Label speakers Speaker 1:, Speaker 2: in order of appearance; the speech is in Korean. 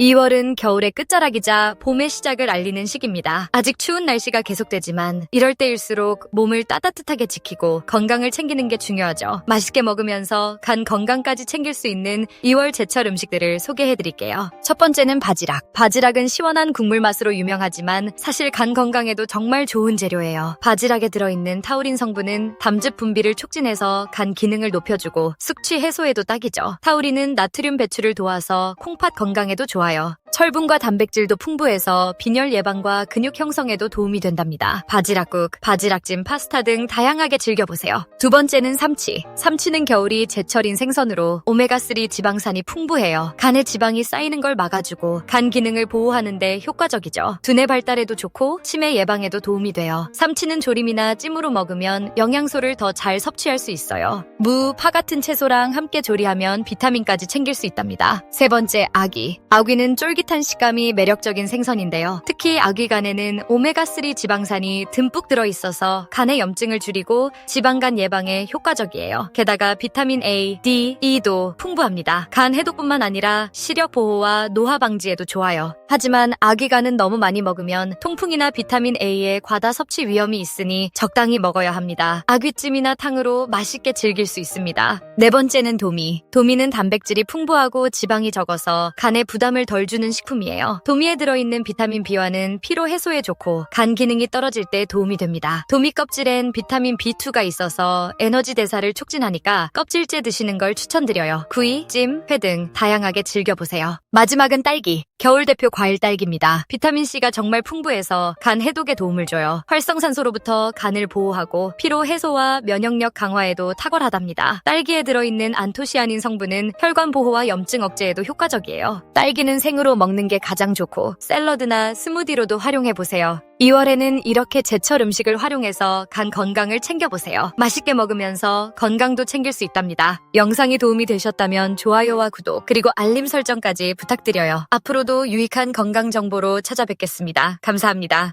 Speaker 1: 2월은 겨울의 끝자락이자 봄의 시작을 알리는 시기입니다. 아직 추운 날씨가 계속되지만 이럴 때일수록 몸을 따뜻하게 지키고 건강을 챙기는 게 중요하죠. 맛있게 먹으면서 간 건강까지 챙길 수 있는 2월 제철 음식들을 소개해 드릴게요. 첫 번째는 바지락. 바지락은 시원한 국물 맛으로 유명하지만 사실 간 건강에도 정말 좋은 재료예요. 바지락에 들어있는 타우린 성분은 담즙 분비를 촉진해서 간 기능을 높여주고 숙취 해소에도 딱이죠. 타우린은 나트륨 배출을 도와서 콩팥 건강에도 좋아요. 철분과 단백질도 풍부해서 빈혈 예방과 근육 형성에도 도움이 된답니다. 바지락국, 바지락찜, 파스타 등 다양하게 즐겨보세요. 두 번째는 삼치. 삼치는 겨울이 제철인 생선으로 오메가3 지방산이 풍부해요. 간에 지방이 쌓이는 걸 막아주고 간 기능을 보호하는데 효과적이죠. 두뇌 발달에도 좋고 치매 예방에도 도움이 돼요. 삼치는 조림이나 찜으로 먹으면 영양소를 더 잘 섭취할 수 있어요. 무, 파 같은 채소랑 함께 조리하면 비타민까지 챙길 수 있답니다. 세 번째, 아귀. 아귀 는 쫄깃한 식감이 매력적인 생선인데요. 특히 아귀 간에는 오메가3 지방산이 듬뿍 들어있어서 간의 염증을 줄이고 지방간 예방에 효과적이에요. 게다가 비타민 A, D, E도 풍부합니다. 간 해독뿐만 아니라 시력 보호와 노화 방지에도 좋아요. 하지만 아귀간은 너무 많이 먹으면 통풍이나 비타민 A의 과다 섭취 위험이 있으니 적당히 먹어야 합니다. 아귀찜이나 탕으로 맛있게 즐길 수 있습니다. 네 번째는 도미. 도미는 단백질이 풍부하고 지방이 적어서 간에 부담을 덜 주는 식품이에요. 도미에 들어있는 비타민 B와는 피로 해소에 좋고 간 기능이 떨어질 때 도움이 됩니다. 도미 껍질엔 비타민 B2가 있어서 에너지 대사를 촉진하니까 껍질째 드시는 걸 추천드려요. 구이, 찜, 회 등 다양하게 즐겨보세요. 마지막은 딸기. 겨울 대표 과일 딸기입니다. 비타민C가 정말 풍부해서 간 해독에 도움을 줘요. 활성산소로부터 간을 보호하고 피로 해소와 면역력 강화에도 탁월하답니다. 딸기에 들어있는 안토시아닌 성분은 혈관 보호와 염증 억제에도 효과적이에요. 딸기는 생으로 먹는 게 가장 좋고 샐러드나 스무디로도 활용해보세요. 2월에는 이렇게 제철 음식을 활용해서 간 건강을 챙겨보세요. 맛있게 먹으면서 건강도 챙길 수 있답니다. 영상이 도움이 되셨다면 좋아요와 구독, 그리고 알림 설정까지 부탁드려요. 앞으로도 유익한 건강 정보로 찾아뵙겠습니다. 감사합니다.